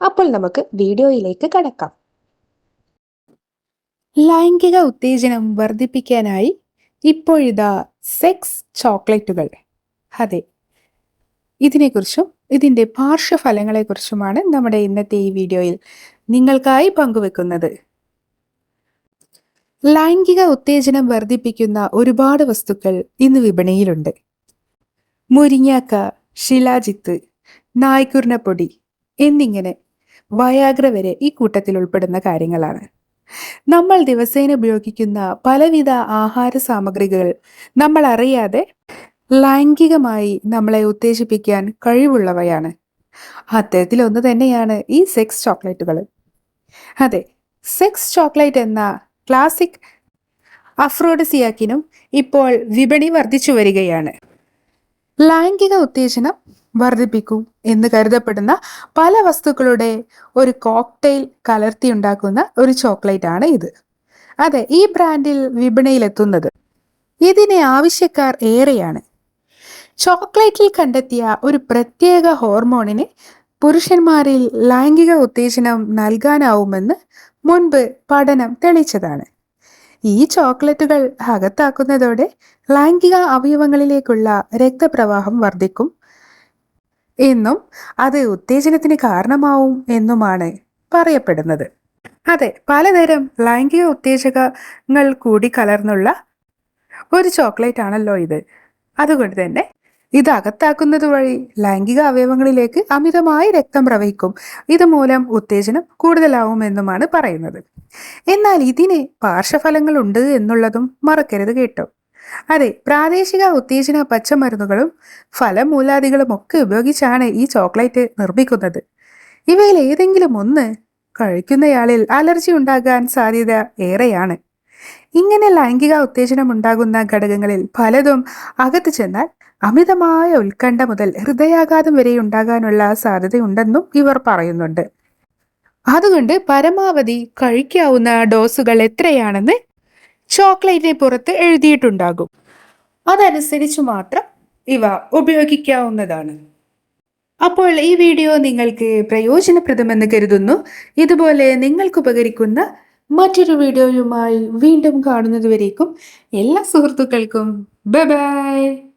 അപ്പോൾ നമുക്ക് വീഡിയോയിലേക്ക് കടക്കാം. ലൈംഗിക ഉത്തേജനം വർദ്ധിപ്പിക്കാനായി ഇപ്പോഴിതാ സെക്സ് ചോക്ലേറ്റുകൾ. അതെ ഇതിനെക്കുറിച്ചും ഇതിന്റെ പാർശ്വഫലങ്ങളെക്കുറിച്ചുമാണ് നമ്മുടെ ഇന്നത്തെ ഈ വീഡിയോയിൽ നിങ്ങൾക്കായി പങ്കുവെക്കുന്നത്. ലൈംഗിക ഉത്തേജനം വർദ്ധിപ്പിക്കുന്ന ഒരുപാട് വസ്തുക്കൾ ഇന്ന് വിപണിയിലുണ്ട്. മുരിങ്ങാക്ക ശിലാജിത്ത് നായ്ക്കുർണപ്പൊടി എന്നിങ്ങനെ വയാഗ്ര വരെ ഈ കൂട്ടത്തിൽ ഉൾപ്പെടുന്ന കാര്യങ്ങളാണ്. നമ്മൾ ദിവസേന ഉപയോഗിക്കുന്ന പലവിധ ആഹാര സാമഗ്രികൾ നമ്മൾ അറിയാതെ ലൈംഗികമായി നമ്മളെ ഉത്തേജിപ്പിക്കാൻ കഴിവുള്ളവയാണ്. അത്തരത്തിലൊന്ന് തന്നെയാണ് ഈ സെക്സ് ചോക്ലേറ്റുകൾ അതെ സെക്സ് ചോക്ലേറ്റ് എന്ന ക്ലാസിക് അഫ്രോഡസിയാക്കിനും ഇപ്പോൾ വിപണി വർദ്ധിച്ചു വരികയാണ്. ലൈംഗിക ഉത്തേജനം വർദ്ധിപ്പിക്കും എന്ന് കരുതപ്പെടുന്ന പല വസ്തുക്കളുടെ ഒരു കോക്ടെയിൽ കലർത്തിയുണ്ടാക്കുന്ന ഒരു ചോക്ലേറ്റ് ആണ് ഇത്. അതെ ഈ ബ്രാൻഡിൽ വിപണിയിലെത്തുന്നത് ഇതിനെ ആവശ്യക്കാർ ഏറെയാണ്. ചോക്ലേറ്റിൽ കണ്ടെത്തിയ ഒരു പ്രത്യേക ഹോർമോണിന് പുരുഷന്മാരിൽ ലൈംഗിക ഉത്തേജനം നൽകാനാവുമെന്ന് മുൻപ് പഠനം തെളിച്ചതാണ് ഈ ചോക്ലേറ്റുകൾ അകത്താക്കുന്നതോടെ ലൈംഗിക അവയവങ്ങളിലേക്കുള്ള രക്തപ്രവാഹം വർദ്ധിക്കും. എന്നും അത് ഉത്തേജനത്തിന് കാരണമാവും എന്നുമാണ് പറയപ്പെടുന്നത്. അതെ പലതരം ലൈംഗിക ഉത്തേജകങ്ങൾ കൂടി കലർന്നുള്ള ഒരു ചോക്ലേറ്റ് ആണല്ലോ ഇത്. അതുകൊണ്ട് തന്നെ ഇത് അകത്താക്കുന്നത് വഴി ലൈംഗിക അവയവങ്ങളിലേക്ക് അമിതമായി രക്തം പ്രവഹിക്കും. ഇതുമൂലം ഉത്തേജനം കൂടുതലാവുമെന്നുമാണ് പറയുന്നത്. എന്നാൽ ഇതിന് പാർശ്വഫലങ്ങൾ ഉണ്ട് എന്നുള്ളതും മറക്കരുത് കേട്ടോ. അതെ പ്രാദേശിക ഉത്തേജന പച്ചമരുന്നുകളും ഫലമൂലാദികളും ഒക്കെ ഉപയോഗിച്ചാണ് ഈ ചോക്ലേറ്റ് നിർമ്മിക്കുന്നത്. ഇവയിൽ ഏതെങ്കിലും ഒന്ന് കഴിക്കുന്നയാളിൽ അലർജി ഉണ്ടാകാൻ സാധ്യത ഏറെയാണ്. ഇങ്ങനെ ലൈംഗിക ഉത്തേജനം ഉണ്ടാകുന്ന ഘടകങ്ങളിൽ പലതും അകത്തു ചെന്നാൽ അമിതമായ ഉത്കണ്ഠ മുതൽ ഹൃദയാഘാതം വരെ ഉണ്ടാകാനുള്ള സാധ്യതയുണ്ടെന്നും ഇവർ പറയുന്നുണ്ട്. അതുകൊണ്ട് പരമാവധി കഴിക്കാവുന്ന ഡോസുകൾ എത്രയാണെന്ന് ചോക്ലേറ്റിന് പുറത്ത് എഴുതിയിട്ടുണ്ടാകും. അതനുസരിച്ച് മാത്രം ഇവ ഉപയോഗിക്കാവുന്നതാണ്. അപ്പോൾ ഈ വീഡിയോ നിങ്ങൾക്ക് പ്രയോജനപ്രദമെന്ന് കരുതുന്നു. ഇതുപോലെ നിങ്ങൾക്ക് ഉപകരിക്കുന്ന മറ്റൊരു വീഡിയോയുമായി വീണ്ടും കാണുന്നതുവരേക്കും എല്ലാ സുഹൃത്തുക്കൾക്കും. ബൈ